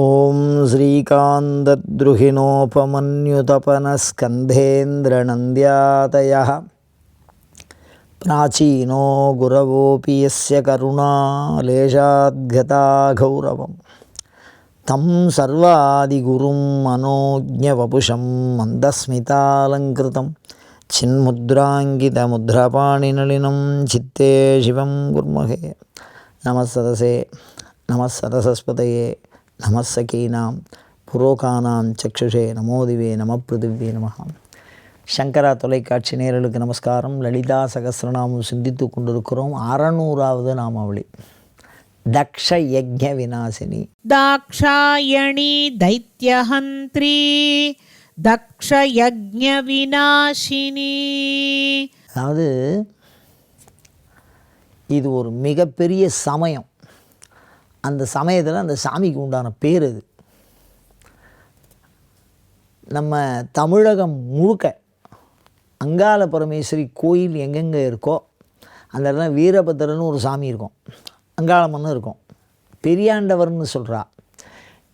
ఓం శ్రీకాంతద్రుహిణోపమన్యుతపనస్కంధేంద్రనంద్యాతయ ప్రాచీనో గురవోపి యస్య కరుణాలేశాద్గతా గౌరవం తం సర్వాదిగురుం మనోజ్ఞవపుషం మందస్మితాలంకృతం. చిన్ముద్రాంకితముద్రాపాణినళినం చిత్తే శివం కుర్మహే నమస్సదసే నమస్సదసస్పతయే நமசகீனாம் புரோகானாம் சக்ஷுஷே நமோதிவே நம பிருதிவே நமகா சங்கரா தொலைக்காட்சி நேரலுக்கு நமஸ்காரம். லலிதா சகசிரநாமம் சிந்தித்து கொண்டிருக்கிறோம். அறநூறாவது நாமாவளி. தக்ஷ யஜ்ய விநாசினி. தாக்ஷாயணி தைத்தியஹந்திரி தக்ஷ யஜ்ய விநாசினி. அதாவது இது ஒரு மிகப்பெரிய சமயம். அந்த சமயத்தில் அந்த சாமிக்கு உண்டான பேர் அது. நம்ம தமிழகம் முழுக்க அங்காள பரமேஸ்வரி கோயில் எங்கெங்கே இருக்கோ அந்த இடத்துல வீரபத்திரன்னு ஒரு சாமி இருக்கும். அங்காளம்மன்னு இருக்கும். பெரியாண்டவர்னு சொல்கிறா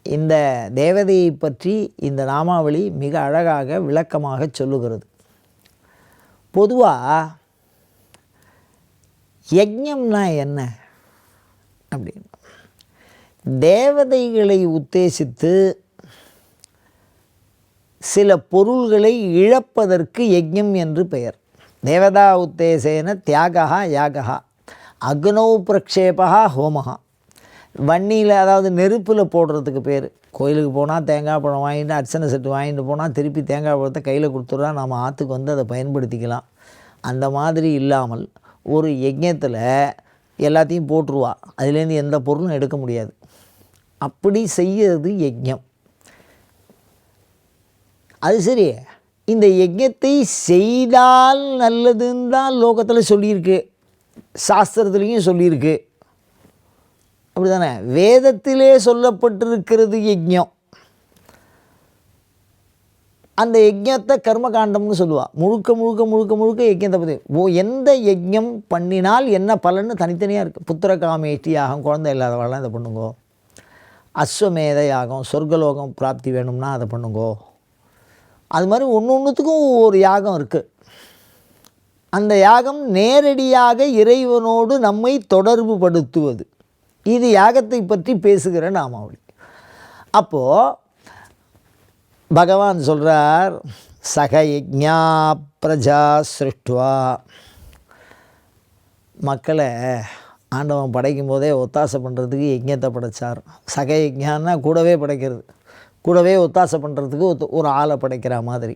இந்த தேவதையை பற்றி இந்த நாமாவளி மிக அழகாக விளக்கமாக சொல்லுகிறது. பொதுவாக யஜ்யம்னா என்ன? அப்படின்னு. தேவதைகளை உத்தேசித்து சில பொருள்களை இழப்பதற்கு யஜ்ஞம் என்று பெயர். தேவதா உத்தேசேன தியாகா யாகா அக்னௌ பிரக்ஷேபா ஹோமஹா. வன்னியில் அதாவது நெருப்பில் போடுறதுக்கு பேர். கோயிலுக்கு போனால் தேங்காய் பழம் வாங்கிட்டு அர்ச்சனை செட்டு வாங்கிட்டு போனால் திருப்பி தேங்காய் பழத்தை கையில் கொடுத்துட்றா நம்ம ஆற்றுக்கு வந்து அதை பயன்படுத்திக்கலாம். அந்த மாதிரி இல்லாமல் ஒரு யஜ்யத்தில் எல்லாத்தையும் போட்டுருவா. அதுலேருந்து எந்த பொருளும் எடுக்க முடியாது. அப்படி செய்யறது யஜ்யம். அது சரி. இந்த யஜ்யத்தை செய்தால் நல்லதுன்னு தான் லோகத்தில் சொல்லியிருக்கு. சாஸ்திரத்துலேயும் சொல்லியிருக்கு. அப்படி தானே வேதத்திலே சொல்லப்பட்டிருக்கிறது யஜ்யம். அந்த யஜ்யத்தை கர்மகாண்டம்னு சொல்லுவாள் முழுக்க முழுக்க முழுக்க முழுக்க யஜ்யத்தை பற்றி ஓ எந்த யஜ்யம் பண்ணினால் என்ன பலன்னு தனித்தனியாக இருக்குது புத்திர காமேஷ்டி யாகம் குழந்தை இல்லாதவெல்லாம் இதை பண்ணுங்கோ. அஸ்வமேத யாகம் சொர்க்கலோகம் பிராப்தி வேணும்னா அதை பண்ணுங்கோ. அது மாதிரி ஒன்று ஒன்றுத்துக்கும் ஒரு யாகம் இருக்குது அந்த யாகம் நேரடியாக இறைவனோடு நம்மை தொடர்பு படுத்துவது. இது யாகத்தை பற்றி பேசுகிற நாமாவளி. அப்போது பகவான் சொல்கிறார் சக யஜ்ஞா பிரஜா சிருஷ்டுவா மக்களை ஆண்டவன் படைக்கும் போதே ஒத்தாசை பண்ணுறதுக்கு யஜ்யத்தை படைச்சார். சக யஜ்யான்னா கூடவே படைக்கிறது. கூடவே ஒத்தாசை பண்ணுறதுக்கு ஒரு ஆளை படைக்கிற மாதிரி.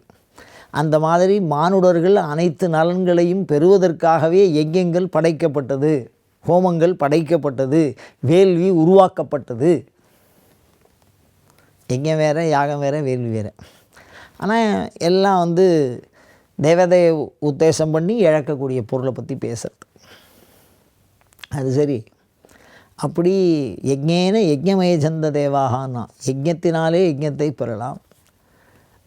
அந்த மாதிரி மானுடர்கள் அனைத்து நலன்களையும் பெறுவதற்காகவே யஜ்யங்கள் படைக்கப்பட்டது. ஹோமங்கள் படைக்கப்பட்டது. வேள்வி உருவாக்கப்பட்டது. யஜ்யம் வேறு யாகம் வேறு வேள்வி வேறு. ஆனால் எல்லாம் வந்து தேவதையை உத்தேசம் பண்ணி இழக்கக்கூடிய பொருளை பற்றி பேசுகிறது அது சரி. அப்படி யஜ்ஞேன யஜ்ஞமய சந்த தேவாகனா யஜ்ஞத்தினாலே யஜ்ஞத்தை பெறலாம்.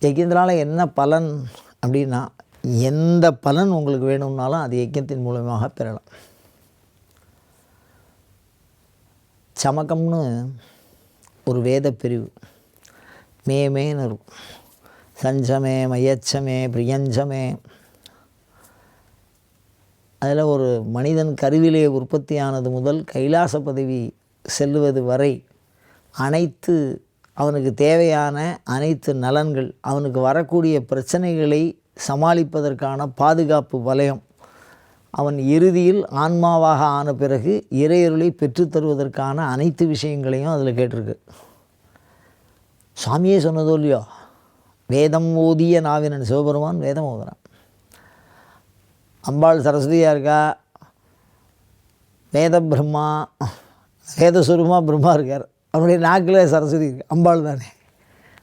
யஜ்ஞத்தினால என்ன பலன் அப்படின்னா எந்த பலன் உங்களுக்கு வேணும்னாலும் அது யஜ்ஞத்தின் மூலமாக பெறலாம். சமகம்னு ஒரு வேத பிரிவு. மேமேன்னு இருக்கும் சஞ்சமே மயச்சமே பிரியஞ்சமே அதில் ஒரு மனிதன் கருவிலே உற்பத்தியானது முதல் கைலாச பதவி செல்லுவது வரை அனைத்து அவனுக்கு தேவையான அனைத்து நலன்கள் அவனுக்கு வரக்கூடிய பிரச்சனைகளை சமாளிப்பதற்கான பாதுகாப்பு வலயம். அவன் இறுதியில் ஆன்மாவாக ஆன பிறகு இறையருளை பெற்றுத்தருவதற்கான அனைத்து விஷயங்களையும் அதில் கேட்டிருக்கு. சுவாமியே சொன்னதோ இல்லையோ? வேதம் ஓதிய நாவினன் சிவபெருமான் வேதம் ஓதுறான். அம்பாள் சரஸ்வதியாக இருக்கா? வேத பிரம்மா வேதஸ்வரூபமாக பிரம்மா இருக்கார். அவருடைய நாக்கில் சரஸ்வதி இருக்கு. அம்பாள் தானே.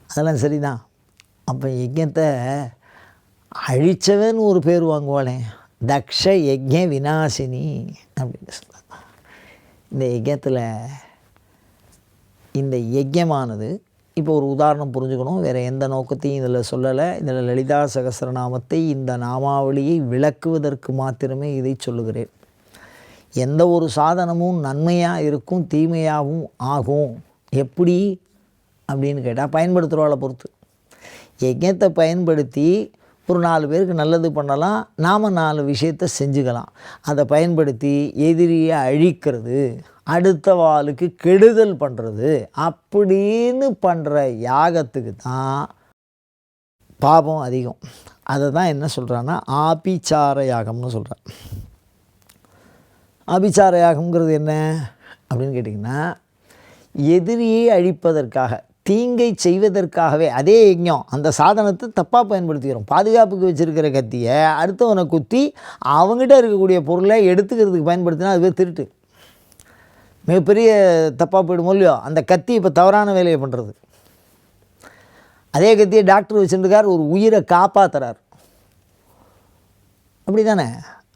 அதெல்லாம் சரிதான். அப்போ யஜ்ஞத்தை அழிச்சவன் ஒரு பேர் வாங்குவாளே. தக்ஷ யஜ்ஞ விநாசினி அப்படின்னு சொல்லலாம் இந்த யஜ்யத்தில் இந்த யஜ்யமானது இப்போ ஒரு உதாரணம் புரிஞ்சுக்கணும். வேறு எந்த நோக்கத்தையும் இதில் சொல்லலை. இதில் லலிதா சகசரநாமத்தை இந்த நாமாவளியை விளக்குவதற்கு மாத்திரமே இதை சொல்லுகிறேன். எந்த ஒரு சாதனமும் நன்மையாக இருக்கும் தீமையாகவும் ஆகும். எப்படி? அப்படின்னு கேட்டால் பயன்படுத்துகிறவாளை பொறுத்து. யஜ்ஞத்தை பயன்படுத்தி ஒரு நாலு பேருக்கு நல்லது பண்ணலாம் நாம் நாலு விஷயத்தை செஞ்சுக்கலாம். அதை பயன்படுத்தி எதிரியை அழிக்கிறது. அடுத்த வாளுக்கு கெடுதல் பண்ணுறது அப்படின்னு பண்ணுற யாகத்துக்கு தான் பாபம் அதிகம். அதை தான் என்ன சொல்கிறான்னா ஆபிச்சார யாகம்னு சொல்கிறான் ஆபிச்சார யாகம்ங்கிறது என்ன? அப்படின்னு கேட்டிங்கன்னா எதிரியை அழிப்பதற்காக தீங்கை செய்வதற்காகவே அதே யஜ்ஞம் அந்த சாதனத்தை தப்பாக பயன்படுத்திக்கிறோம். பாதுகாப்புக்கு வச்சுருக்கிற கத்தியை அடுத்தவனை குத்தி அவங்ககிட்ட இருக்கக்கூடிய பொருளை எடுத்துக்கிறதுக்கு பயன்படுத்தினா அது பேர் திருட்டு. மிகப்பெரிய தப்பாக போயிடுமோ இல்லையோ? அந்த கத்தி இப்போ தவறான வேலையை பண்ணுறது அதே கத்தியை டாக்டர் வச்சுருக்கார் ஒரு உயிரை காப்பாற்றுறார் அப்படி தானே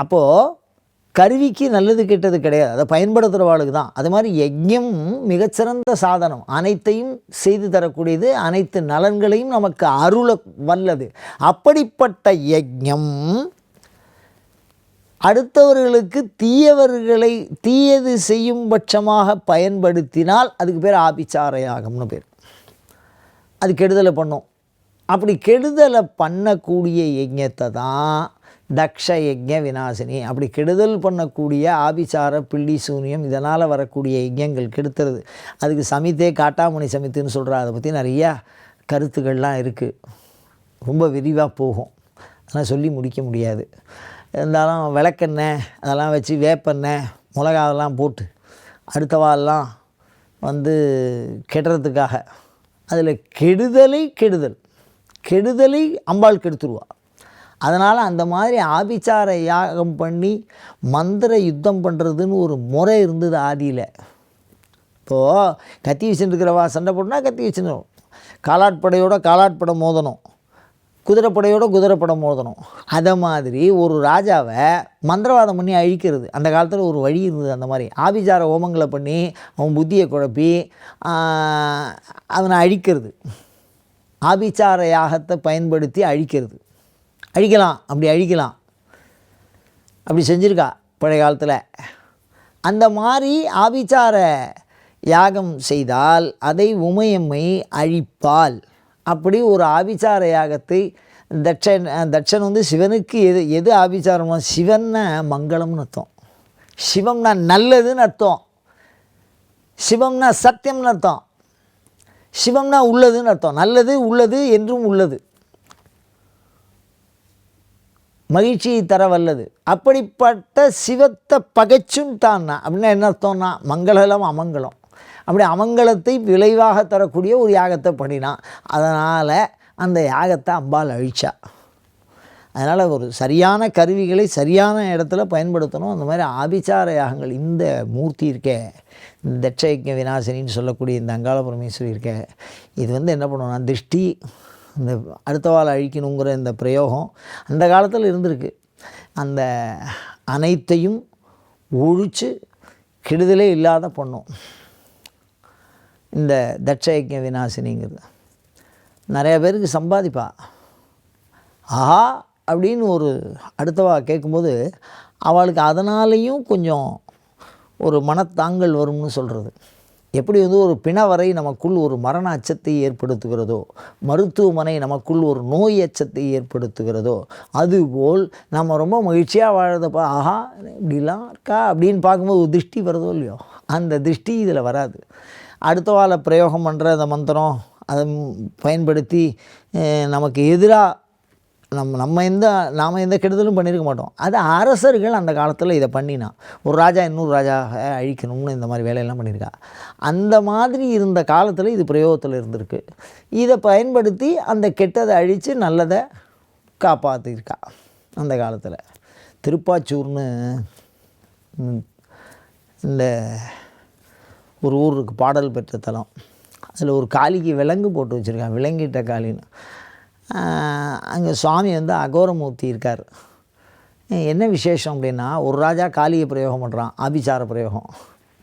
அப்போது கருவிக்கு நல்லது கெட்டது கிடையாது. அதை பயன்படுத்துகிறவாளுக்கு தான். அது மாதிரி யஜ்யம் மிகச்சிறந்த சாதனம். அனைத்தையும் செய்து தரக்கூடியது அனைத்து நலன்களையும் நமக்கு அருள வல்லது. அப்படிப்பட்ட யஜ்யம் அடுத்தவர்களுக்கு தீயவர்களை தீயது செய்யும் பட்சமாக பயன்படுத்தினால் அதுக்கு பேர் ஆபிச்சாரயாகம்னு பேர். அது கெடுதலை பண்ணும். அப்படி கெடுதலை பண்ணக்கூடிய யஜ்ஞத்தை தான் தக்ஷ யஜ்ய வினாசினி அப்படி கெடுதல் பண்ணக்கூடிய ஆபிசார பில்லி சூனியம் இதனால் வரக்கூடிய யஜ்யங்கள் கெடுத்துறது. அதுக்கு சமித்தே காட்டாமணி சமித்துன்னு சொல்கிறா அதை பற்றி நிறையா கருத்துக்கள்லாம் இருக்குது ரொம்ப விரிவாக போகும். ஆனால் சொல்லி முடிக்க முடியாது. இருந்தாலும் விளக்கெண்ணெய் அதெல்லாம் வச்சு வேப்பெண்ணெய் மிளகாவெல்லாம் போட்டு அடுத்த வாரெல்லாம் வந்து கெடுறதுக்காக அதில் கெடுதலை கெடுதல். கெடுதலை அம்பாள் கெடுத்துருவா. அதனால் அந்த மாதிரி ஆபிச்சார யாகம் பண்ணி மந்திர யுத்தம் பண்ணுறதுன்னு ஒரு முறை இருந்தது ஆதியில். இப்போது கத்தி வச்சுருக்கிறவா சண்டை போட்டுனா கத்தி வச்சுருவோம் காலாட்படையோட காலாட்படை மோதணும். குதிரைப்படையோட குதிரைப்படை மோதணும் அதை மாதிரி ஒரு ராஜாவை மந்திரவாதம் பண்ணி அழிக்கிறது. அந்த காலத்தில் ஒரு வழி இருந்தது அந்த மாதிரி. ஆபிச்சார ஹோமங்களை பண்ணி அவன் புத்தியை குழப்பி அதனை அவனை அழிக்கிறது. ஆபிச்சார யாகத்தை பயன்படுத்தி அழிக்கிறது. அழிக்கலாம் அப்படி அழிக்கலாம். அப்படி செஞ்சுருக்கா பழைய காலத்தில். அந்த மாதிரி ஆபிச்சார யாகம் செய்தால் அதை உமையம்மை அழிப்பாள். அப்படி ஒரு ஆபிச்சார யாகத்தை தட்சன் தட்சன் வந்து சிவனுக்கு எது எது ஆபிச்சாரமோ சிவன்னா மங்களம்னு அர்த்தம். சிவம்னா நல்லதுன்னு அர்த்தம். சிவம்னா சத்தியம்னு அர்த்தம். சிவம்னா உள்ளதுன்னு அர்த்தம். நல்லது உள்ளது என்றும் உள்ளது. மகிழ்ச்சியை தர வல்லது அப்படிப்பட்ட சிவத்தை பகைச்சுன்ட்டான்னா அப்படின்னா என்ன அர்த்தம்னா மங்களம் அமங்கலம். அப்படி அமங்கலத்தை விளைவாக தரக்கூடிய ஒரு யாகத்தை பண்ணினான். அதனால் அந்த யாகத்தை அம்பாள் அழிச்சா. அதனால் ஒரு சரியான கருவிகளை சரியான இடத்துல பயன்படுத்தணும். அந்த மாதிரி ஆபிச்சார யாகங்கள் இந்த மூர்த்தி இருக்கே இந்த தட்சயக்க விநாசினின்னு சொல்லக்கூடிய இந்த அங்காள பரமேஸ்வரி இருக்கே இது வந்து என்ன பண்ணுவோம்னா திருஷ்டி இந்த அடுத்த வாழை அழிக்கணுங்கிற இந்த பிரயோகம் அந்த காலத்தில் இருந்திருக்கு. அந்த அனைத்தையும் ஒழிச்சு கெடுதலே இல்லாத பண்ணும். இந்த தட்சயஜ்ஞ விநாசினிங்கிறது. நிறைய பேருக்கு சம்பாதிப்பா. ஆஹா அப்படின்னு ஒரு அடுத்தவா கேட்கும்போது அவளுக்கு அதனாலேயும் கொஞ்சம் ஒரு மனத்தாங்கல் வரும்னு சொல்கிறது எப்படி வந்து ஒரு பிணவரை நமக்குள் ஒரு மரண அச்சத்தை ஏற்படுத்துகிறதோ மருத்துவமனை நமக்குள் ஒரு நோய் அச்சத்தை ஏற்படுத்துகிறதோ அதுபோல் நம்ம ரொம்ப மகிழ்ச்சியாக வாழறதப்பா ஆஹா இப்படிலாம் இருக்கா அப்படின்னு பார்க்கும்போது ஒரு திருஷ்டி வருதோ இல்லையோ? அந்த திருஷ்டி இதில் வராது. அடுத்த வாழை பிரயோகம் பண்ணுற அந்த மந்திரம் அதை பயன்படுத்தி நமக்கு எதிராக நம்ம நம்ம எந்த நாம் எந்த கெடுதலும் பண்ணியிருக்க மாட்டோம். அது அரசர்கள் அந்த காலத்தில் இதை பண்ணினா. ஒரு ராஜா இன்னொரு ராஜா அழிக்கணும்னு இந்த மாதிரி வேலையெல்லாம் பண்ணியிருக்கா அந்த மாதிரி இருந்த காலத்தில் இது பிரயோகத்தில் இருந்திருக்கு. இதை பயன்படுத்தி அந்த கெட்டதை அழித்து நல்லதை காப்பாற்றிருக்கா அந்த காலத்தில். திருப்பாச்சூர்னு இந்த ஒரு ஊருக்கு பாடல் பெற்ற தலம். அதில் ஒரு காளிக்கு விலங்கு போட்டு வச்சுருக்கான் விலங்கிட்ட காளின்னு. அங்கே சுவாமி வந்து அகோரமூர்த்தி இருக்கார். என்ன விசேஷம் அப்படின்னா ஒரு ராஜா காளியை பிரயோகம் பண்ணுறான் ஆபிசார பிரயோகம்.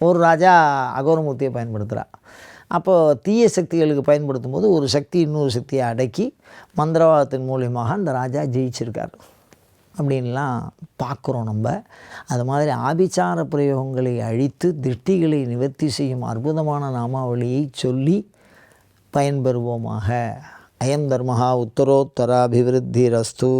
ஒரு ராஜா அகோரமூர்த்தியை பயன்படுத்துகிறான் அப்போது தீய சக்திகளுக்கு பயன்படுத்தும் போது ஒரு சக்தி இன்னொரு சக்தியை அடக்கி மந்திரவாதத்தின் மூலியமாக அந்த ராஜா ஜெயிச்சிருக்கார். அப்படின்லாம் பார்க்குறோம் நம்ம. அது மாதிரி ஆபிச்சார பிரயோகங்களை அழித்து திருஷ்டிகளை நிவர்த்தி செய்யும் அற்புதமான நாமாவளியை சொல்லி பயன்பெறுவோமாக. அயம் தர்மஹா உத்தரோத்தராபிவிருத்திரஸ்து.